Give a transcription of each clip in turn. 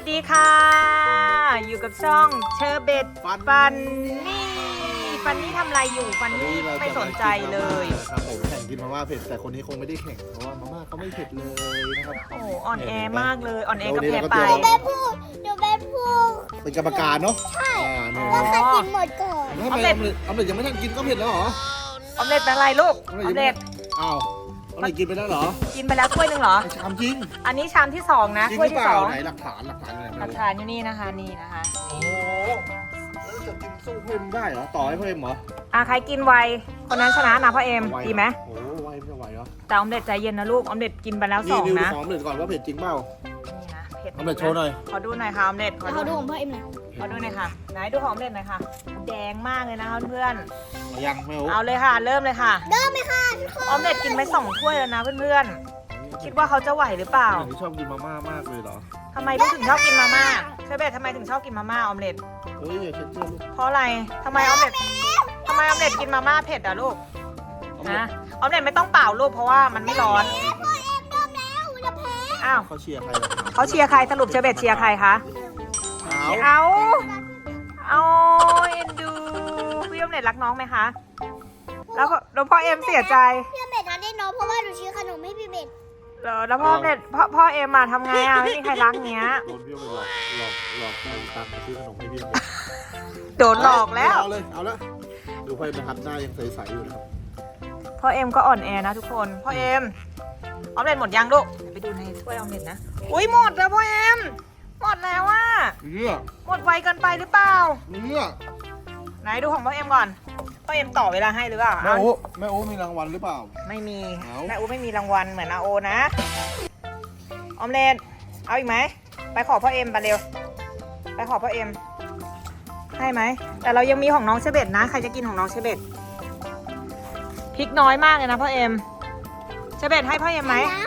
สดีค่ะ อยู่กับช่องเชอร์เบตฟัน ฟันนี่ฟันนี่ทำอะไรอยู่ฟันนี่ไม่สนใจเลยครับผมแข่งกินมาม่าเผ็ดแต่คนนี้คงไม่ได้แข่งเพราะว่ามาม่าเขาไม่เผ็ดเลยนะครับโอ้โหอ่อนแอมากเลยอ่อนแอกับเดี๋แพ้ยววันนี้ไปเราก็เตรียมเป็นผู้เดี๋ยวเป็นผู้เป็นกรรมการเนาะใช่อ่าเนี่ยอ๋อใครกินหมดก่อนทำไมออมเล็ตออมเล็ตยังไม่ทันกินก็เผ็ดแล้วเหรอออมเล็ตเป็นอะไรลูกออมเล็ตอ้าว ออมเล็ตกินไปแล้วเหรอกินไปแล้วถ้วยหนึ่งเหรอ ไอ้ชามจริงอันนี้ชามที่สองนะจริงถ้วยหรือที่เปสล่าองไหนหลักฐานหลักฐานอะไรหลักฐานอยู่นี่นะคะนี่นะคะ โอ้โหแล้วจะกินสู้เพิ่มได้เหรอต่อให้เพิ่มเหรออะใครกินไวคนนั้นชนะนะพ่อเอ็มไหวดีไหมโอ้โหไหวไม่ไหวเหรอแต่ออมเล็ตใจเย็นนะลูกออมเล็ตกินไปแล้วสนี่องดูนะของออมเล็ตก่อนว่าเผ็ดจริงเปล่านี่นะเผ็ดออมเล็ตโชว์หน่อยขอดูหน่อยค่ะออมเล็ตขอเขาดูดูของพ่อเอ็มหน่อ ยขอดูหน่อยค่ะ ไหนดูของออมเล็ตหน่อยค่ะ แดงมากเลยนะคะเพื่อนเอายังไม่โอ้ๆเอาเลยค่ะ เริ่มเลยค่ะเดินไหมคะทุกคนออมเล็ตกินไปสองถ้วยแล้วนะเพื่อนๆ คิดว่าเขาจะไหวหรือเปล่าที่ชอบกินมาม่ามากเลยเหรอทำไมลูกถึงชอบกินมาม่าเชอร์เบตทำไมถึงชอบกินมาม่าออมเล็ต เฮ้ยอย่าเช็ดเชื่อลูกเพราะอะไรทำไมออมเล็ตทำไมออมเล็ตกินมาม่าเผ็ดอะลูกออมเล็ตนะ ออมเล็ตไม่ต้องเป่าลูกเพราะว่ามันไม่ร้อน พ่อเอ็มเดินแล้วจะแพ้อ้าวเขาเชียร์ใครล่ะเขาเชียร์ใครสรุปเชอร์เบตเชียร์ใครคะ เเล็ตรักน้องไหมคะ แล้วก็แล้วพ่อเอ็มเสียใจพี่เบ็ดทันได้น้องเพราะว่าหนูซื้อขนมให้พี่เบ็ดเหรอแล้วพ่อออมเล็ตพ่อพ่อเอ็มมาทำไงอะไม่มีใครรักเงี้ย โดนพี่เอาไปหลอกหลอกหลอกตังค์มาซื้อขนมให้พี่โดนหลอกแล้วเอาเลยเอาละดูไพ่บรรทัดหน้ายังใสๆอยู่นะครับพ่อเอ็มก็อ่อนแอนะทุกคนพ่อเอ็มออมเล็ตหมดยังลูกเดี๋ยวไปดูในถ้วยออมเล็ตนะอุ้ยหมดแล้วพ่อเอ็มหมดแล้วว่าเนื้อหมดไวเกินไปหรือเปล่า เนื้อไหน ดูของพ่อเอ็มก่อน พ่อเอ็มต่อเวลาให้หรือเปล่าแม่เอาโอ้แม่โอ้มีรางวัลหรือเปล่า ไม่มีเอา แม่อูไม่มีรางวัลเหมือนอาโอนะ ออมเล็ตเอาอีกไหม ไปขอพ่อเอ็มไปเร็ว ไปขอพ่อเอ็ม ให้ไหม แต่เรายังมีของน้องเชเบตนะ ใครจะกินของน้องเชเบตพริกน้อยมากเลยนะพ่อเอ็มเชเบตให้พ่อเอ็มไหมน้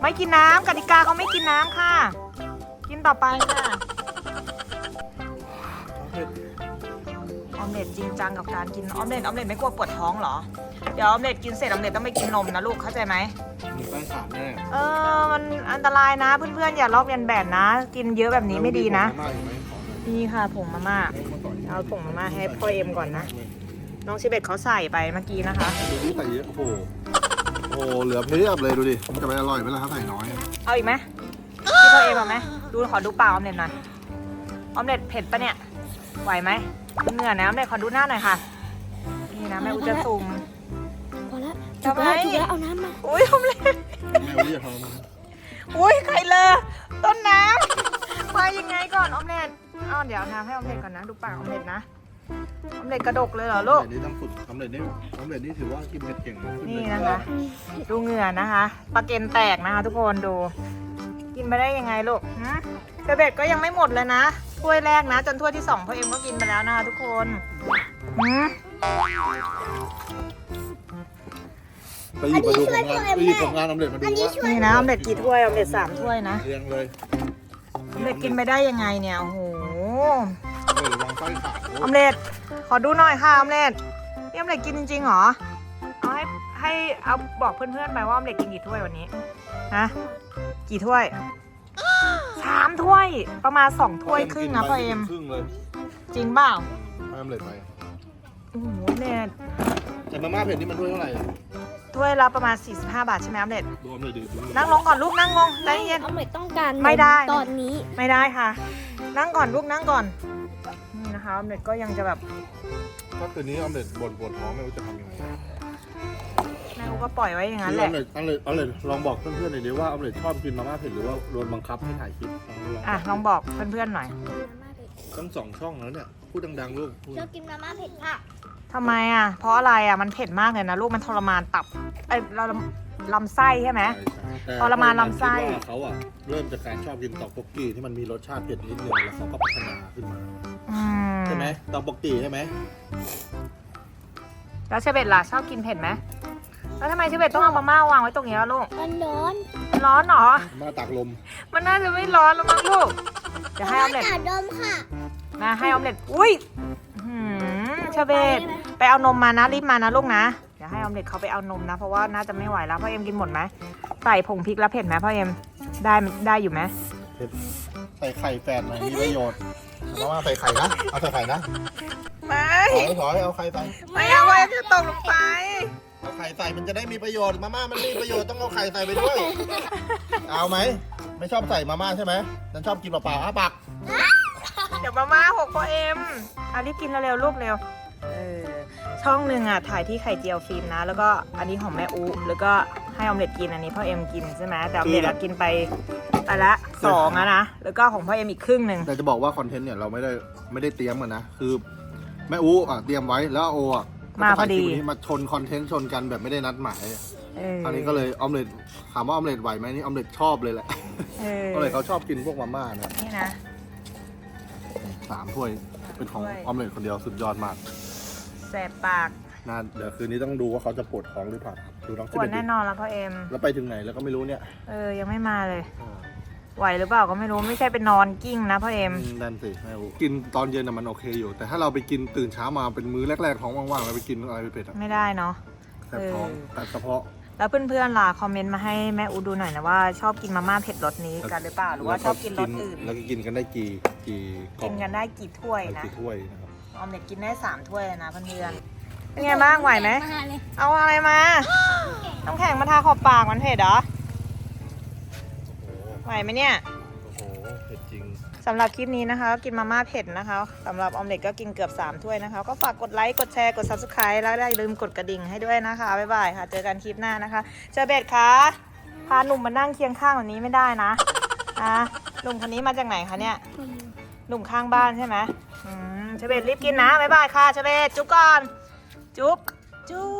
ไม่กินน้ำกติกาเขาไม่กินน้ำค่ะ กินต่อไปค่ะ เผ็ดออ มเล็ตจริงจังกับการกินออมเล็ตออมเล็ตไม่กลัวปวดท้องเหรอ เดี๋ยวออมเล็ตกินเสร็จออมเล็ตต้องไปกินนมนะลูกเข้าใจไหมมีแป้งสามแน่เออมันอันตรายนะเพื่อนๆอย่าลอกเลียนแบบนะ กินเยอะแบบนี้ไม่ดีนะแม่โอ้มีผงมาม่าอยู่ไหมขอหน่อยนี่ค่ะผงมาม่าเอาผงมาม่าให้พ่อเอ็มก่อนนะน้องชิเบตเขาใส่ไปเมื่อกี้นะคะดูดิใส่เยอะโอ้โหโอ้โหเหลือเพียบเลยดูดิมันจะไปอร่อยไหมล่ะถ้าใส่น้อยอะเอาอีกไหมพี่พ่อเอ็มเอาไหมดูขอดูเปล่าออมเล็ตหน่อยออมเล็ตเผ็ดปะเนี่ยไหวไหม เหงื่อนะออมเล็ตขอดูหน้าหน่อยค่ะ นี่นะแม่อุจจะซูมำพอแล้วทำไมถูกแล้วเอาน้ำมาอุ้ยออมเล็ตแม่โอ้เรียกเขามาอุ้ยใครเลอะต้นน้ำมายังไงก่อนออมเล็ตอ้าวเดี๋ยวเอาน้ำให้ออมเล็ตก่อนนะดูปากออมเล็ตนะออมเล็ตกระดกเลยเหรอลูกสำเร็จนี่ต้องฝึกสำเร็จนี่สำเร็จนี่ถือว่ากินเผ็ดเก่งนะนี่นะคะ ดูเหงื่อนะคะปลาเกนแตกนะคะ ทุกคนดู กินไปได้ยังไงลูกฮะเชอร์เบตก็ยังไม่หมดเลยนะ ถ้วยแรกนะ จนถ้วยที่สองพ่อเอ็มก็กินไปแล้วนะคะทุกคนหืมไปหยิบมาดูผลงานไปหยิบผลงานสำเร็จมาดูอันนี้ว่าช่วยนี่นะออมเล็ตกี่ถ้วยออมเล็ตสามถ้วยนะเรียงเลยออมเล็ตกินไปได้ยังไงเนี่ยโอ้โหเออวางไส้ขาดออมเล็ตขอดูหน่อยค่ะออมเล็ตนี่ออมเล็ตกินจริงๆเหรอเอาให้ให้เอาบอกเพื่อนๆไปว่าออมเล็ตกินกี่ถ้วยวันนี้ฮะกี่ถ้วยสามถ้วยประมาณสองถ้วยครึ่งนะพ่อเอ็มครึ่งเลยจริงเปล่าให้อำเร็จไปโอ้โหออมเล็ตแต่มาม่าเผ็ดนี่มันด้วยเท่าไหร่อะถ้วยละประมาณ 45 บาทใช่ไหมออมเล็ตรวมเลยดินั่งลงก่อนลูกนั่งลงใจเย็น เอาไม่ต้องการไม่ได้ ตอนนี้ไม่ได้ค่ะ นั่งก่อนลูกนั่งก่อนนี่นะคะออมเล็ตก็ยังจะแบบ ถ้าคืนนี้อำเร็จบ่นปวดท้องไม่รู้จะทำยังไง แม่อูก็ปล่อยไว้อย่างนั้นคือแหละอำเร็จอำเร็จอำเร็จลองบอกเพื่อนๆหน่อยดิว่าอำเร็จชอบกินมาม่าเผ็ดหรือว่าโดนบังคับให้ถ่ายคลิปลองดูลองอะลองบอกเพื่อนๆหน่อยทั้งสองช่องแล้วเนี่ยพูดดังๆลูกพูดชอบกินมาม่าเผ็ดค่ะทำไมอะ เพราะอะไรอะมันเผ็ดมากเลยนะลูกมันทรมานตับไอ้ยเราลำไส้ใช่ไหม ใช่ใช่แต่ทรมานลำไส้คิดว่าเขาอะเริ่มจากการชอบกินตอกปกกีที่มันมีรสชาติเผ็ดนิดนึงแล้วเขาก็พัฒนาขึ้นมาอืมใช่ไหมตอกปกกีใช่ไหมแล้วเชเบตล่ะชอบกินเผ็ดไหม แล้วทำไมเชเบตต้องเอามาม่าวางไว้ตรงนี้ล่ะลูก มันร้อนมันร้อนเหรอ มาตากลม มันน่าจะไม่ร้อนแล้วมั้งลูก เดี๋ยวให้ออมเล็ตอากาศดมค่ะนะให้ออมเล็ต อุ้ยหืมเชเบตไปเอานมมานะรีบมานะลูกนะ เดี๋ยวให้ออมเล็ตเขาไปเอานมนะ เพราะว่าน่าจะไม่ไหวแล้วพ่อเอ็มกินหมดไหมใส่ผงพริกแล้วเผ็ดไหมพ่อเอ็ม ได้ได้อยู่ไหมเผ็ดใส่ไข่แฝดหน่อยมีประโยชน์มาม่าใส่ไข่นะ เอาใส่ไข่นะ ไม่ถอยถอยเอาไข่ใส่ไม่เอาไว้จะตกลงไปเอาไข่ใส่มันจะได้มีประโยชน์มาม่ามันไม่มีประโยชน์ต้องเอาไข่ใส่ไปด้วย เอาไหม ไม่ชอบใส่มาม่าใช่ไหมฉันชอบกินเปล่าๆอะปักเดี๋ยวมาม่าหกพ่อเอ็มเอารีบกินเร็วๆลูกเร็วเออช่องหนึ่งอะถ่ายที่ไข่เจียวฟิล์มนะ แล้วก็อันนี้ของแม่อูแล้วก็ให้ออมเล็ตกินอันนี้พ่อเอ็มกินใช่ไหมแต่ออมเล็ตอะกินไปไปละสองอะนะแล้วก็ของพ่อเอ็มอีกครึ่งหนึ่งแต่จะบอกว่าคอนเทนต์เนี่ยเราไม่ได้ไม่ได้เตรียมกันนะคือแม่อู้อะเตรียมไว้แล้วโออะ มาพอดีก็จะถ่ยคลิปนี้มาชนคอนเทนต์ชนกันแบบไม่ได้นัดหมายเอออันนี้ก็เลยออมเล็ตถามว่าออมเล็ตไหวไหมนี่ออมเล็ตชอบเลยแหละเออออมเล็ตเขาชอบกินพวกมาม่านะนี่นะ สามถ้วยเป็นของถ้วย ออมเล็ตคนเดียวสุดยอดมากแสบปากน่าเดี๋ยวคืนนี้ต้องดูว่าเขาจะปวดท้องหรือเปล่าดูน้องปชิวดเบตแน่นอนแล้วพ่อเอ็มแล้วไปถึงไหนแล้วก็ไม่รู้เนี่ยเออยังไม่มาเลย ไหวหรือเปล่าก็ไม่รู้ไม่ใช่เป็นนอนกิ้งนะพ่อเอ็มอืมนั่นสิแม่อู้กินตอนเย็นน่ะมันโอเคอยู่ แต่ถ้าเราไปกินตื่นเช้ามาเป็นมื้อแรกๆท้องว่างๆแล้วไปกินอะไรไปเป็ดอะไม่ได้เนาะแสบท้องเออแต่กระเพาะแล้วเพื่อนๆล่ะคอมเมนต์มาให้แม่อูดูหน่อยนะว่าชอบกินมาม่าเผ็ดรสนี้กันหรือเปล่าหรือว่าชอบกินรสอื่นแล้วก็กินกันได้กี่กี่กล่กิองนกันได้กี่ถ้วยนะกี่ถ้วยนะครับออมเล็ตกินได้สามถ้วยเลยนะเพื่อนๆเป็นไงบ้างไหวไหมมาเลยเอาอะไรมาน้ำแข็งมาทาขอบปากมันเผ็ดเหรอ ไหวไหมเนี่ย โอ้โหเผ็ดจริง สำหรับคลิปนี้นะคะก็กินมาม่าเผ็ดนะคะ สำหรับออมเล็ตก็กินเกือบ 3 ถ้วยนะคะ ก็ฝากกดไลค์ กดแชร์ กด subscribe แล้วอย่าลืมกดกระดิ่งให้ด้วยนะคะ บ๊ายบายค่ะ เจอกันคลิปหน้านะคะ เจอเบสคะพาหนุ่มมานั่งเคียงข้างแบบนี้ไม่ได้นะอะหนุ่มคนนี้มาจากไหนคะเนี่ย หนุ่มข้างบ้านใช่ไหมอืมเชเบตรีบกินนะ บ๊ายบายค่ะเชเบตจุ๊บก่อน จุ๊บ จุ๊บ